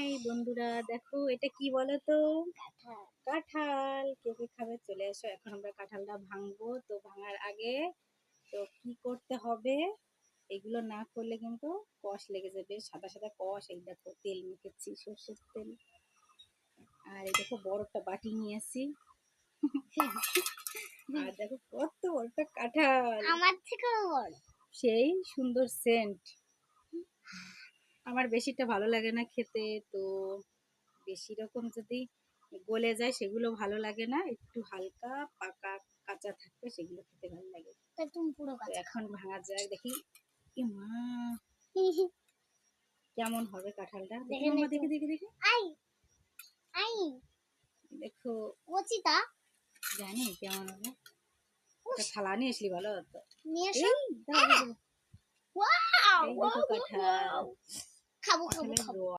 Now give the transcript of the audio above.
High বন্ধুরা। দেখো এটা কি বলো তো কাঁঠাল। কে কে খাবে চলে এসো। এখন আমরা কাঁঠালটা ভাঙবো। তো ভাঙার আগে তো কি করতে হবে? এগুলো না করলে কিন্তু কষ লেগে যাবে। সাদা সাদা কষ। এই দেখো তেল মেখেছি সর্ষের তেল। আর এই দেখো বড় একটা বাটি নিয়ে আসি। আর দেখো কত বড় একটা কাঁঠাল। আমার থেকেও বড়। সেই সুন্দর সেন্ট আমার বেশিটা ভালো লাগে না খেতে। তো বেশি রকম যদি গলে যায় সেগুলো ভালো লাগে না। একটু হালকা পাকা কাঁচা থাকবে সেগুলো খেতে ভালো লাগে। এখন ভাঙা যাক দেখি। মা! কেমন হবে কাঁঠালটা? দেখি দেখে। দেখি আই আই। দেখো। কচিতা। জানি কেমন হবে? একটা থালা নিয়ে আসলি ভালো হতো। নিয়ে। ওয়াও। এই দেখো কাঁঠাল খাব খাব কাঁঠালের খাব রস